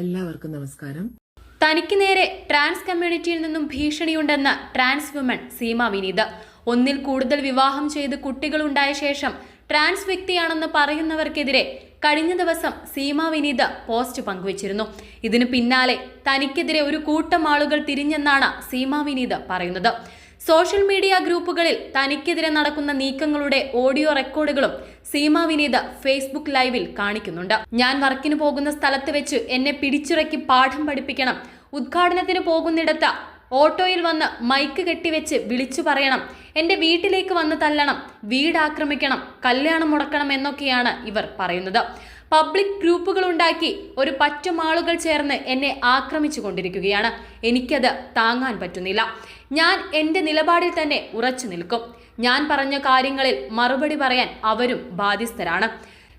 എല്ലാവർക്കും നമസ്കാരം. തനിക്ക് നേരെ ട്രാൻസ് കമ്മ്യൂണിറ്റിയിൽ നിന്നും ഭീഷണിയുണ്ടെന്ന ട്രാൻസ് വുമൺ സീമ വിനീത്. ഒന്നിൽ കൂടുതൽ വിവാഹം ചെയ്ത് കുട്ടികളുണ്ടായ ശേഷം ട്രാൻസ് വ്യക്തിയാണെന്ന് പറയുന്നവർക്കെതിരെ കഴിഞ്ഞ ദിവസം സീമ വിനീത് പോസ്റ്റ് പങ്കുവച്ചിരുന്നു. ഇതിന് പിന്നാലെ തനിക്കെതിരെ ഒരു കൂട്ടം ആളുകൾ തിരിഞ്ഞെന്നാണ് സീമ വിനീത് പറയുന്നത്. സോഷ്യൽ മീഡിയ ഗ്രൂപ്പുകളിൽ തനിക്കെതിരെ നടക്കുന്ന നീക്കങ്ങളുടെ ഓഡിയോ റെക്കോർഡുകളും സീമ വിനീത് ഫേസ്ബുക്ക് ലൈവിൽ കാണിക്കുന്നുണ്ട്. ഞാൻ വർക്കിന് പോകുന്ന സ്ഥലത്ത് വെച്ച് എന്നെ പിടിച്ചിറക്കി പാഠം പഠിപ്പിക്കണം. ഉദ്ഘാടനത്തിന് പോകുന്നിടത്ത് ഓട്ടോയിൽ വന്ന് മൈക്ക് കെട്ടിവെച്ച് വിളിച്ചു പറയണം. എന്റെ വീട്ടിലേക്ക് വന്ന് തല്ലണം. വീട് ആക്രമിക്കണം. കല്യാണം മുടക്കണം എന്നൊക്കെയാണ് ഇവർ പറയുന്നത്. പബ്ലിക് ഗ്രൂപ്പുകൾ ഉണ്ടാക്കി ഒരു പറ്റുമാളുകൾ ചേർന്ന് എന്നെ ആക്രമിച്ചു കൊണ്ടിരിക്കുകയാണ്. എനിക്കത് താങ്ങാൻ പറ്റുന്നില്ല. ഞാൻ എന്റെ നിലപാടിൽ തന്നെ ഉറച്ചു നിൽക്കും. ഞാൻ പറഞ്ഞ കാര്യങ്ങളിൽ മറുപടി പറയാൻ അവരും ബാധ്യസ്ഥരാണ്.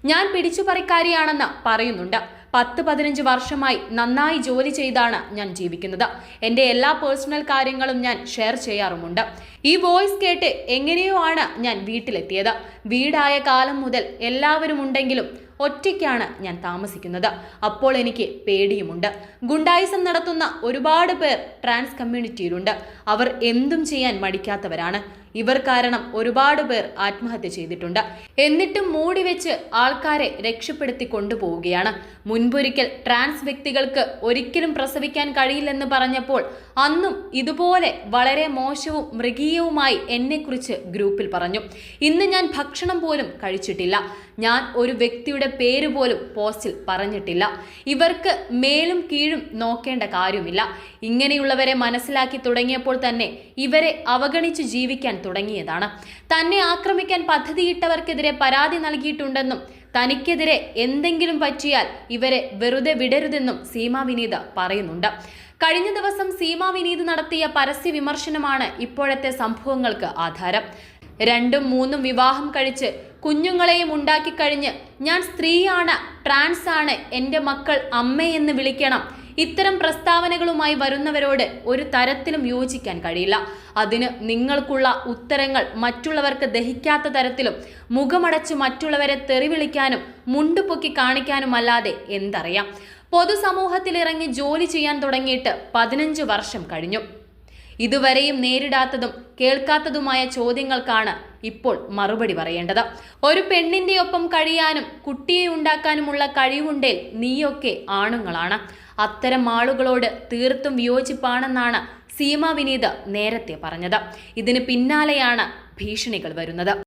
ഞാൻ പിടിച്ചുപറിക്കാരിയാണെന്ന് പറയുന്നുണ്ട്. പത്ത് പതിനഞ്ച് വർഷമായി നന്നായി ജോലി ചെയ്താണ് ഞാൻ ജീവിക്കുന്നത്. എന്റെ എല്ലാ പേഴ്സണൽ കാര്യങ്ങളും ഞാൻ ഷെയർ ചെയ്യാറുമുണ്ട്. ഈ വോയിസ് കേട്ട് എങ്ങനെയോ ആണ് ഞാൻ വീട്ടിലെത്തിയത്. വീടായ കാലം മുതൽ എല്ലാവരും ഉണ്ടെങ്കിലും ഒറ്റയ്ക്കാണ് ഞാൻ താമസിക്കുന്നത്. അപ്പോൾ എനിക്ക് പേടിയുമുണ്ട്. ഗുണ്ടായിസം നടത്തുന്ന ഒരുപാട് പേർ ട്രാൻസ് കമ്മ്യൂണിറ്റിയിലുണ്ട്. അവർ എന്തും ചെയ്യാൻ മടിക്കാത്തവരാണ്. ഇവർ കാരണം ഒരുപാട് പേർ ആത്മഹത്യ ചെയ്തിട്ടുണ്ട്. എന്നിട്ടും മൂടി വെച്ച് ആൾക്കാരെ രക്ഷപ്പെടുത്തി കൊണ്ടുപോവുകയാണ്. മുൻപൊരിക്കൽ ട്രാൻസ് വ്യക്തികൾക്ക് ഒരിക്കലും പ്രസവിക്കാൻ കഴിയില്ലെന്ന് പറഞ്ഞപ്പോൾ അന്നും ഇതുപോലെ വളരെ മോശവും മൃഗീയവുമായി എന്നെക്കുറിച്ച് ഗ്രൂപ്പിൽ പറഞ്ഞു. ഇന്ന് ഞാൻ ഭക്ഷണം പോലും കഴിച്ചിട്ടില്ല. ഞാൻ ഒരു വ്യക്തിയുടെ പേര് പോലും പോസ്റ്റിൽ പറഞ്ഞിട്ടില്ല. ഇവർക്ക് മേലും കീഴും നോക്കേണ്ട കാര്യമില്ല. ഇങ്ങനെയുള്ളവരെ മനസ്സിലാക്കി തുടങ്ങിയപ്പോൾ തന്നെ ഇവരെ അവഗണിച്ച് ജീവിക്കാൻ തുടങ്ങിയതാണ്. തന്നെ ആക്രമിക്കാൻ പദ്ധതിയിട്ടവർക്കെതിരെ പരാതി നൽകിയിട്ടുണ്ടെന്നും തനിക്കെതിരെ എന്തെങ്കിലും പറ്റിയാൽ ഇവരെ വെറുതെ വിടരുതെന്നും സീമ വിനീത് പറയുന്നുണ്ട്. കഴിഞ്ഞ ദിവസം സീമ വിനീത് നടത്തിയ പരസ്യ വിമർശനമാണ് ഇപ്പോഴത്തെ സംഭവങ്ങൾക്ക് ആധാരം. രണ്ടും മൂന്നും വിവാഹം കഴിച്ച് കുഞ്ഞുങ്ങളെയും ഉണ്ടാക്കിക്കഴിഞ്ഞ് ഞാൻ സ്ത്രീയാണ് ട്രാൻസ് ആണ് എന്റെ മക്കൾ അമ്മയെന്ന് വിളിക്കണം. ഇത്തരം പ്രസ്താവനകളുമായി വരുന്നവരോട് ഒരു തരത്തിലും യോജിക്കാൻ കഴിയില്ല. അതിന് നിങ്ങൾക്കുള്ള ഉത്തരങ്ങൾ മറ്റുള്ളവർക്ക് ദഹിക്കാത്ത തരത്തിലും മുഖമടച്ച് മറ്റുള്ളവരെ തെറിവിളിക്കാനും മുണ്ടുപൊക്കി കാണിക്കാനുമല്ലാതെ എന്തറിയാം? പൊതുസമൂഹത്തിലിറങ്ങി ജോലി ചെയ്യാൻ തുടങ്ങിയിട്ട് പതിനഞ്ച് വർഷം കഴിഞ്ഞു. ഇതുവരെയും നേരിടാത്തതും കേൾക്കാത്തതുമായ ചോദ്യങ്ങൾക്കാണ് ഇപ്പോൾ മറുപടി പറയേണ്ടത്. ഒരു പെണ്ണിന്റെ ഒപ്പം കഴിയാനും കുട്ടിയെ ഉണ്ടാക്കാനുമുള്ള കഴിവുണ്ടേൽ നീയൊക്കെ ആണുങ്ങളാണ്. അത്തരം ആളുകളോട് തീർത്തും വിയോജിപ്പാണെന്നാണ് സീമ വിനീത് നേരത്തെ പറഞ്ഞത്. ഇതിന് പിന്നാലെയാണ് ഭീഷണികൾ വരുന്നത്.